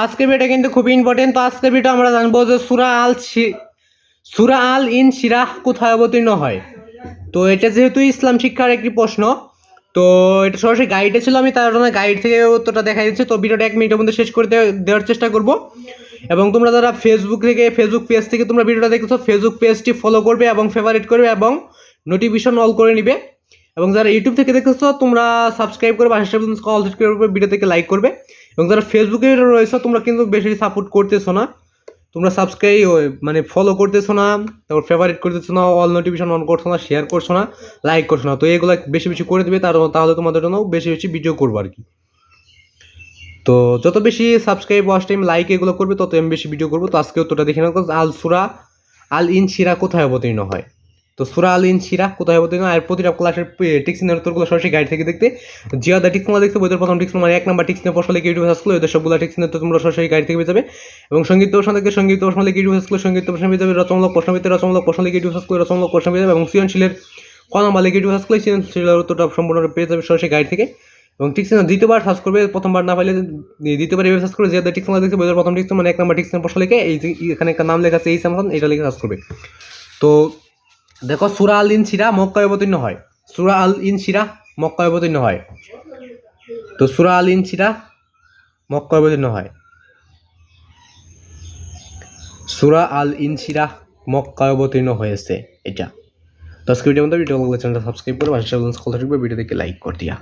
আজকের ভিডিওটা কিন্তু খুবই ইম্পর্টেন্ট তো আজকের ভিডিও আমরা জানব যে সুরা আল সুরা আল ইন শিরাহ কোথায় অবতীর্ণ হয়? তো এটা যেহেতু ইসলাম শিক্ষার একটি প্রশ্ন, তো এটা সরাসরি গাইডে ছিল, আমি তার জন্য গাইড থেকে উত্তরটা দেখা দিচ্ছি। তো ভিডিওটা এক মিনিটের মধ্যে শেষ করে দেওয়ার চেষ্টা করব। এবং তোমরা যারা ফেসবুক থেকে ফেসবুক পেজ থেকে তোমরা ভিডিওটা দেখেছ ফেসবুক পেজটি ফলো করবে এবং ফেভারিট করবে এবং নোটিফিকেশন অল করে নিবে। এবং যারা ইউটিউব থেকে দেখতেছো, তোমরা সাবস্ক্রাইব করবে, পাশে কল করবে ভিডিও থেকে লাইক করবে। এবং যারা ফেসবুকে রয়েছে, তোমরা কিন্তু বেশি সাপোর্ট করতেছো না। তোমরা সাবস্ক্রাইব মানে ফলো করতেছো না, তারপর ফেভারিট করতেছো না অল নোটিফিকেশন অন করছ না শেয়ার করছ না লাইক করছ না। তো এগুলো বেশি বেশি করে দিবে, তার তাহলে তোমাদের জন্য বেশি বেশি ভিডিও করব আর কি। তো যত বেশি সাবস্ক্রাইব ওয়াচ টাইম লাইক এগুলো করবে, তত আমি বেশি ভিডিও করব। তো আজকে উত্তরটা দেখে নাও আল সুরা আল ইন শিরা কোথায় অবতীর্ণ হয়? তো সুরা আল ইন শিরা, কোথায় অবতীর্ণ? হয়? আর প্রতিটা ক্লাসের টিক্সিনের উত্তরগুলো সরাসরি গাইড থেকে দেখতে। জিয়াদা টিক্স নাম্বার দেখতে বইদের প্রথম টিক্স নাম্বার এক নাম্বার টিক্স নিয়ে প্রশ্ন লিখে ইউটিউব সার্চ করলে ওদের সবগুলো টিক্স তো তোমরা সরাসরি গাইড থেকে পেয়ে যাবে। এবং সংগীত প্রশ্ন থেকে সংগীত প্রশ্ন লিখে ইউটিউব সার্চ সংগীত প্রশ্ন পেয়ে যাবে রচনামূলক প্রশ্ন পেতে রচনামূলক প্রশ্ন লিখে ইউটিউব রচনামূলক প্রশ্ন পেয়ে যাবে, এবং সৃজনশীলের ক নাম্বার লিখে ইউটিউব সার্চ করলে সৃজনশীলের উত্তরটা সম্পূর্ণ পেয়ে যাবে সরাসরি গাইড থেকে। এবং টিক্স দ্বিতীয়বার সার্চ করবে, প্রথমবার না পাইলে দ্বিতীয়বার এভাবে সার্চ করে যে নাম্বার দেখতে বইদের প্রথম টিক্স মানে এক নাম্বার টিক্স প্রশ্ন লিখে এই এখানে একটা নাম লেখা আছে, এই সামসান এটা লিখে সার্চ করবে। তো দেখো সুরা আল ইন শিরা মক্কায় অবতীর্ণ হয়। সুরা আল ইন শিরা মক্কায় অবতীর্ণ হয়। তো সুরা আল ইন শিরা মক্কায় অবতীর্ণ হয়। সুরা আল ইন শিরা মক্কায় অবতীর্ণ হয়েছে এটা। তো আজকে ভিডিও মধ্যে ভিডিও চ্যানেলটা সাবস্ক্রাইব করে কল থাকবে ভিডিও দেখে লাইক করে দিয়া।